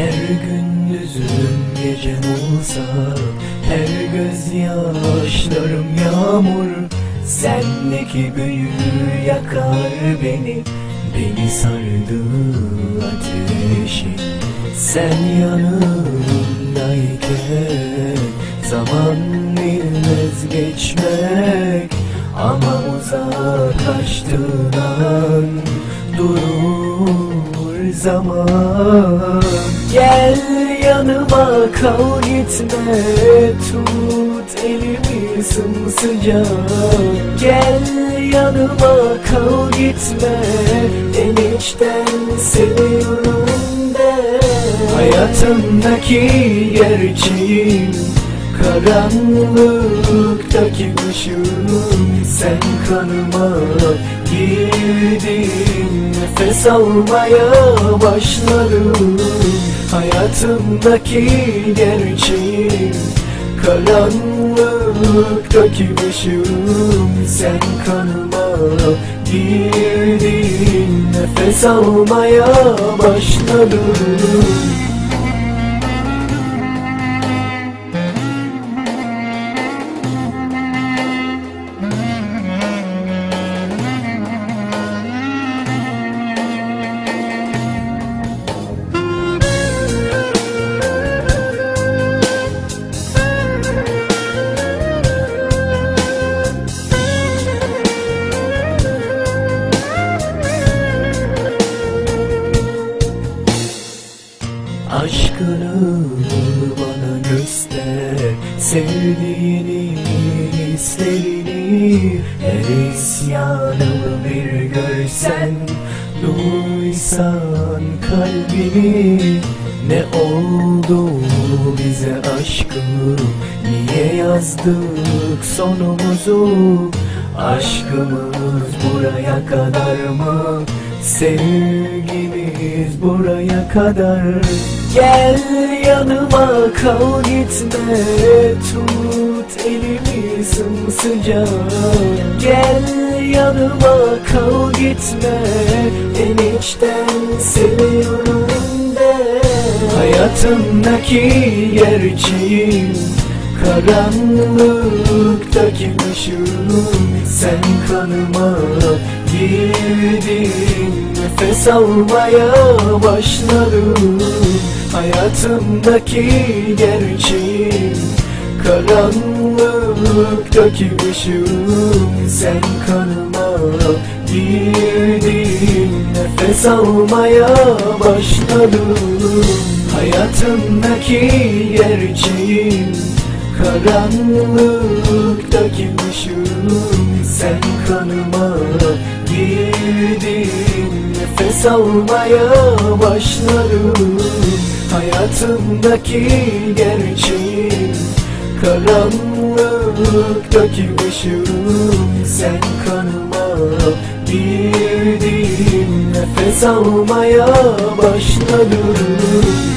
Her gündüzüm gecem olsa Her gözyaşlarım yağmur. Sendeki büyü yakar beni Beni sardı ateşin Sen yanımdayken Zaman bilmez geçmek Ama uzaklaştığın an Durur zaman. Gel yanıma kal gitme. Tut elimi sımsıcak. Gel yanıma kal gitme. En içten seviyorum de Hayatımdaki gerçeğim Karanlıktaki ışığım. Sen kanıma girdin Nefes almaya başladım Hayatımdaki gerçeğim Karanlıktaki ışığım Sen kanıma girdin. Nefes almaya başladım Aşkını bana göster. Sevdiğini, hislerini Her isyanımı bir görsen. Duysan kalbimi. Ne oldu bize aşkım Niye yazdık sonumuzu? Aşkımız buraya kadar mı? Sevgimiz buraya kadar Gel yanıma kal gitme. Tut elimi sımsıcak. Gel yanıma kal gitme. En içten seviyorum de. Hayatımdaki gerçeğim. Karanlıktaki ışığım Sen kanıma girdin. Nefes almaya başladım Hayatımdaki gerçeğim. Karanlıktaki ışığım Sen kanıma girdin. Nefes almaya başladım. Hayatımdaki gerçeğim Karanlıktaki ışığım Sen kanıma girdin. Nefes almaya başladım Hayatımdaki gerçeğim Karanlıktaki ışığım Sen kanıma girdin Nefes almaya başladım